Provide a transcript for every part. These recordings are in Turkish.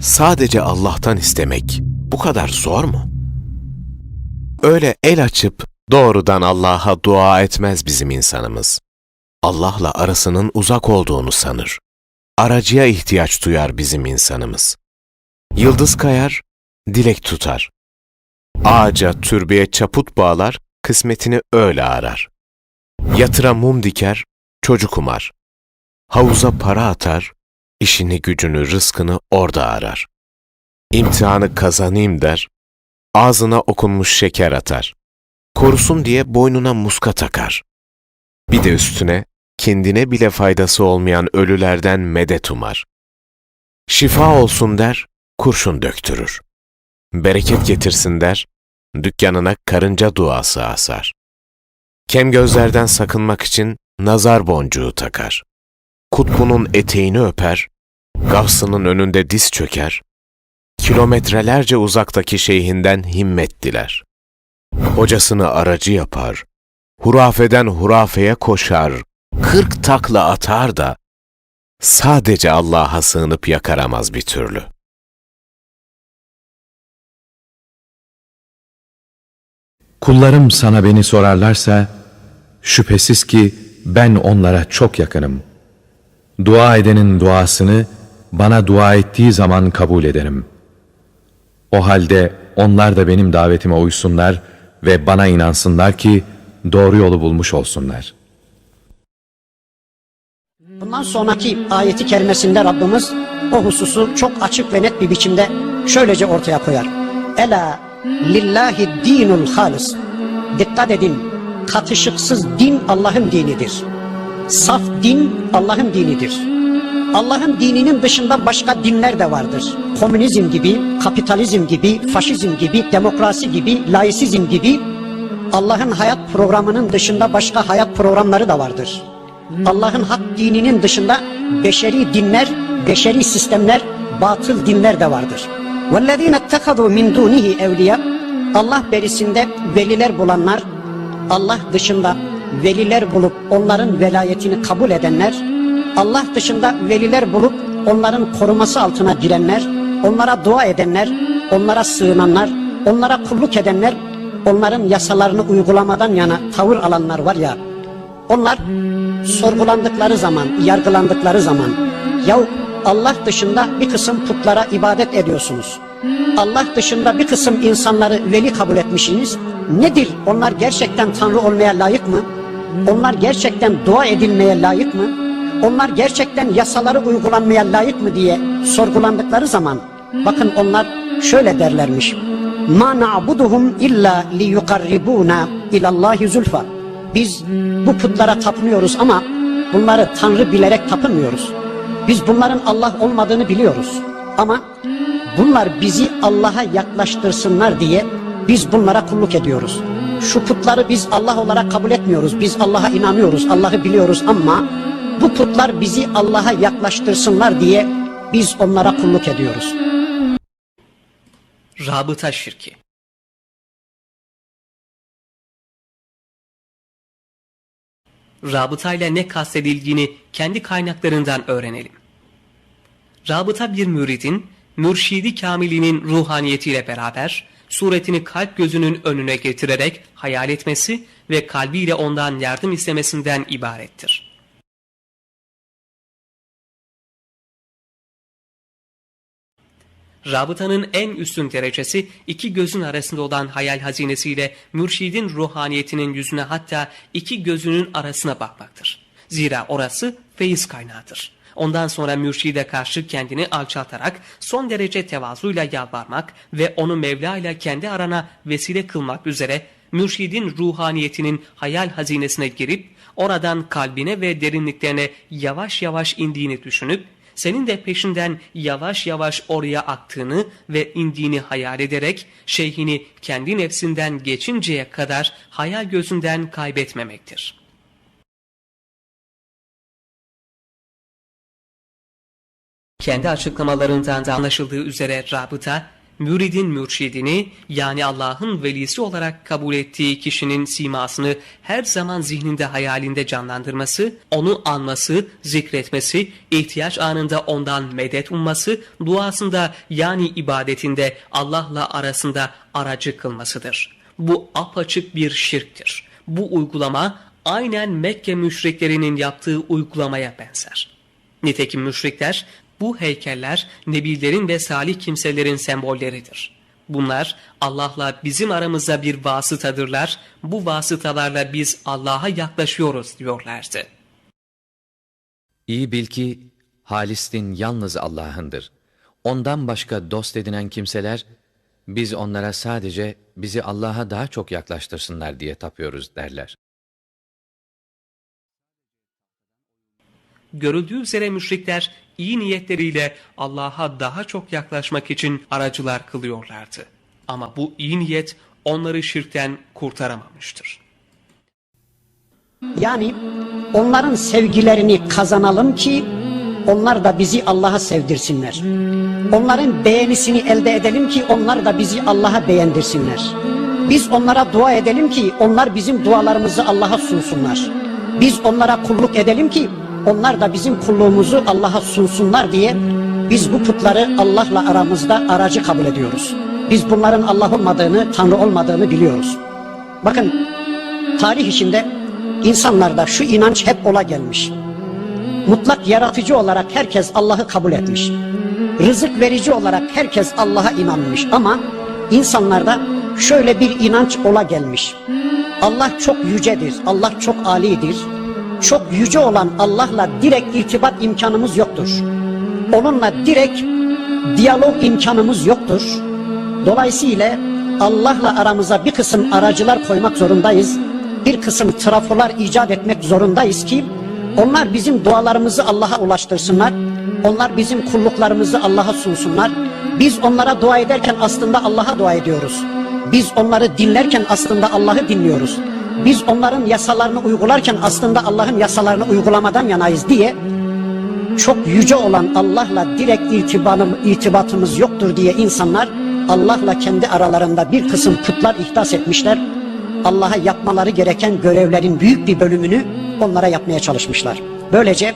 Sadece Allah'tan istemek bu kadar zor mu? Öyle el açıp doğrudan Allah'a dua etmez bizim insanımız. Allah'la arasının uzak olduğunu sanır. Aracıya ihtiyaç duyar bizim insanımız. Yıldız kayar, dilek tutar. Ağaca, türbeye çaput bağlar, kısmetini öyle arar. Yatıra mum diker, çocuk umar. Havuza para atar, işini gücünü, rızkını orada arar. İmtihanı kazanayım der, ağzına okunmuş şeker atar. Korusun diye boynuna muska takar. Bir de üstüne kendine bile faydası olmayan ölülerden medet umar. Şifa olsun der, kurşun döktürür. Bereket getirsin der, dükkanına karınca duası asar. Kem gözlerden sakınmak için nazar boncuğu takar. Kutbunun eteğini öper, gavsının önünde diz çöker, kilometrelerce uzaktaki şeyhinden himmet diler. Hocasını aracı yapar, hurafeden hurafeye koşar, kırk takla atar da, sadece Allah'a sığınıp yakaramaz bir türlü. Kullarım sana beni sorarlarsa, şüphesiz ki ben onlara çok yakınım. Dua edenin duasını bana dua ettiği zaman kabul ederim. O halde onlar da benim davetime uysunlar ve bana inansınlar ki doğru yolu bulmuş olsunlar. Bundan sonraki ayeti kerimesinde Rabbimiz o hususu çok açık ve net bir biçimde şöylece ortaya koyar. Ela lillahi dinul halis. Dikkat edin, katışıksız din Allah'ın dinidir. Saf din Allah'ın dinidir. Allah'ın dininin dışında başka dinler de vardır. Komünizm gibi, kapitalizm gibi, faşizm gibi, demokrasi gibi, laisizm gibi Allah'ın hayat programının dışında başka hayat programları da vardır. Allah'ın hak dininin dışında beşeri dinler, beşeri sistemler, batıl dinler de vardır. وَالَّذ۪ينَ اتَّخَذُوا مِنْ دُونِهِ اَوْلِيَا Allah berisinde veliler bulanlar, Allah dışında veliler bulup onların velayetini kabul edenler, Allah dışında veliler bulup onların koruması altına girenler, onlara dua edenler, onlara sığınanlar, onlara kulluk edenler, onların yasalarını uygulamadan yana tavır alanlar var ya, onlar sorgulandıkları zaman, yargılandıkları zaman ya Allah dışında bir kısım putlara ibadet ediyorsunuz. Allah dışında bir kısım insanları veli kabul etmişsiniz. Nedir? Onlar gerçekten Tanrı olmaya layık mı? Onlar gerçekten dua edilmeye layık mı? Onlar gerçekten yasaları uygulanmaya layık mı diye sorgulandıkları zaman bakın onlar şöyle derlermiş. Ma na'buduhum illa li yukarribuna ilallahi zulfa. Biz bu putlara tapınıyoruz ama bunları Tanrı bilerek tapınmıyoruz. Biz bunların Allah olmadığını biliyoruz. Ama bunlar bizi Allah'a yaklaştırsınlar diye biz bunlara kulluk ediyoruz. Şu putları biz Allah olarak kabul etmiyoruz. Biz Allah'a inanıyoruz, Allah'ı biliyoruz ama bu putlar bizi Allah'a yaklaştırsınlar diye biz onlara kulluk ediyoruz. Rabıta şirki. Rabıta ile ne kastedildiğini kendi kaynaklarından öğrenelim. Rabıta bir müridin, mürşidi kamilinin ruhaniyetiyle beraber suretini kalp gözünün önüne getirerek hayal etmesi ve kalbiyle ondan yardım istemesinden ibarettir. Rabıtanın en üstün derecesi iki gözün arasında olan hayal hazinesiyle mürşidin ruhaniyetinin yüzüne hatta iki gözünün arasına bakmaktır. Zira orası feyiz kaynağıdır. Ondan sonra mürşide karşı kendini alçaltarak son derece tevazuyla yalvarmak ve onu Mevla ile kendi arana vesile kılmak üzere mürşidin ruhaniyetinin hayal hazinesine girip oradan kalbine ve derinliklerine yavaş yavaş indiğini düşünüp senin de peşinden yavaş yavaş oraya aktığını ve indiğini hayal ederek şeyhini kendi nefsinden geçinceye kadar hayal gözünden kaybetmemektir. Kendi açıklamalarından da anlaşıldığı üzere rabıta, müridin mürşidini yani Allah'ın velisi olarak kabul ettiği kişinin simasını her zaman zihninde hayalinde canlandırması, onu anması, zikretmesi, ihtiyaç anında ondan medet umması, duasında yani ibadetinde Allah'la arasında aracı kılmasıdır. Bu apaçık bir şirktir. Bu uygulama aynen Mekke müşriklerinin yaptığı uygulamaya benzer. Nitekim müşrikler bu heykeller nebilerin ve salih kimselerin sembolleridir. Bunlar Allah'la bizim aramızda bir vasıtadırlar. Bu vasıtalarla biz Allah'a yaklaşıyoruz diyorlardı. İyi bil ki Halis'in yalnız Allah'ındır. Ondan başka dost edinen kimseler, biz onlara sadece bizi Allah'a daha çok yaklaştırsınlar diye tapıyoruz derler. Görüldüğü üzere müşrikler iyi niyetleriyle Allah'a daha çok yaklaşmak için aracılar kılıyorlardı. Ama bu iyi niyet onları şirkten kurtaramamıştır. Yani onların sevgilerini kazanalım ki onlar da bizi Allah'a sevdirsinler. Onların beğenisini elde edelim ki onlar da bizi Allah'a beğendirsinler. Biz onlara dua edelim ki onlar bizim dualarımızı Allah'a sunsunlar. Biz onlara kulluk edelim ki onlar da bizim kulluğumuzu Allah'a sunsunlar diye biz bu putları Allah'la aramızda aracı kabul ediyoruz. Biz bunların Allah olmadığını, Tanrı olmadığını biliyoruz. Bakın tarih içinde insanlarda şu inanç hep ola gelmiş. Mutlak yaratıcı olarak herkes Allah'ı kabul etmiş. Rızık verici olarak herkes Allah'a inanmış ama insanlarda şöyle bir inanç ola gelmiş. Allah çok yücedir, Allah çok alidir. Çok yüce olan Allah'la direkt irtibat imkanımız yoktur. Onunla direkt diyalog imkanımız yoktur. Dolayısıyla Allah'la aramıza bir kısım aracılar koymak zorundayız. Bir kısım trafolar icat etmek zorundayız ki onlar bizim dualarımızı Allah'a ulaştırsınlar. Onlar bizim kulluklarımızı Allah'a sunsunlar. Biz onlara dua ederken aslında Allah'a dua ediyoruz. Biz onları dinlerken aslında Allah'ı dinliyoruz. Biz onların yasalarını uygularken aslında Allah'ın yasalarını uygulamadan yanayız diye çok yüce olan Allah'la direkt irtibanım, irtibatımız yoktur diye insanlar Allah'la kendi aralarında bir kısım putlar ihdas etmişler. Allah'a yapmaları gereken görevlerin büyük bir bölümünü onlara yapmaya çalışmışlar. Böylece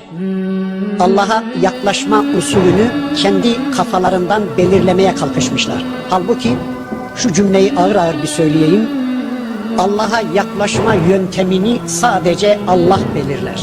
Allah'a yaklaşma usulünü kendi kafalarından belirlemeye kalkışmışlar. Halbuki şu cümleyi ağır ağır bir söyleyeyim. Allah'a yaklaşma yöntemini sadece Allah belirler.